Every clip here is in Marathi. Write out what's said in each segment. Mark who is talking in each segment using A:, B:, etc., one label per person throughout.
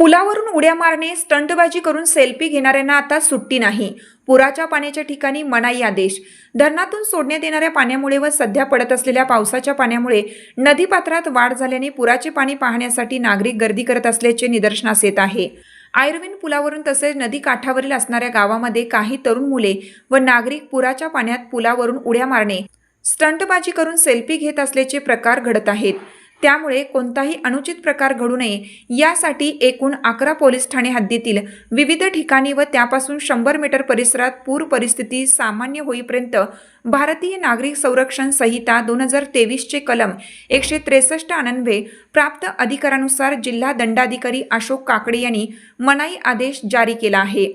A: पुलावरून उड्या मारणे स्टंटबाजी करून सेल्फी घेणाऱ्यांना आता सुट्टी नाही. पुराच्या पाण्याच्या ठिकाणी मनाई आदेश. धरणातून सोडण्यात येणाऱ्या पाण्यामुळे व सध्या पडत असलेल्या पावसाच्या पाण्यामुळे नदीपात्रात वाढ झाल्याने पुराचे पाणी पाहण्यासाठी नागरिक गर्दी करत असल्याचे निदर्शनास येत आहे. आयर्विन पुलावरून तसेच नदी काठावरील असणाऱ्या गावामध्ये काही तरुण मुले व नागरिक पुराच्या पाण्यात पुलावरून उड्या मारणे स्टंटबाजी करून सेल्फी घेत असल्याचे प्रकार घडत आहेत. त्यामुळे कोणताही अनुचित प्रकार घडू नये. यासाठी एकूण अकरा पोलीस ठाणे हद्दीतील विविध ठिकाणी व त्यापासून शंभर मीटर परिसरात पूर परिस्थिती सामान्य होईपर्यंत भारतीय नागरिक संरक्षण संहिता दोन हजार तेवीसचे कलम एकशे त्रेसष्ट अनन्वे प्राप्त अधिकारानुसार जिल्हा दंडाधिकारी अशोक काकडे यांनी मनाई आदेश जारी केला आहे.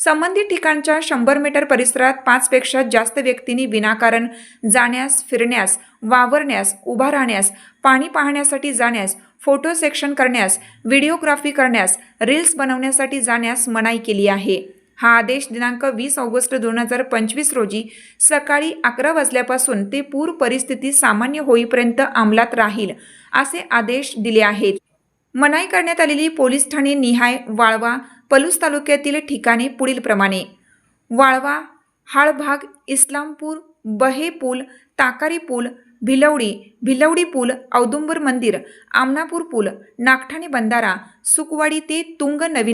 A: संबंधित ठिकाणच्या शंभर मीटर परिसरात पाचपेक्षा जास्त व्यक्तींनी विनाकारण जाण्यास फिरण्यास वावरण्यास उभा राहण्यास पाणी पाहण्यासाठी जाण्यास फोटो सेक्शन करण्यास व्हिडिओग्राफी करण्यास रील्स बनवण्यासाठी जाण्यास मनाई केली आहे. हा आदेश दिनांक वीस ऑगस्ट दोन हजार पंचवीस रोजी सकाळी अकरा वाजल्यापासून ते पूर परिस्थिती सामान्य होईपर्यंत अंमलात राहील असे आदेश दिले आहेत. मनाई करण्यात आलेली पोलीस ठाणे निहाय वाळवा पलूस तालुक्यातील ठिकाणे पुढीलप्रमाणे. वाळवा हाळभाग इस्लामपूर बहे पूल ताकारी पूल भिलवडी भिलवडी पूल औदुंबर मंदिर आमनापूर पूल नागठाणे बंधारा सुकवाडी ते तुंग नवीन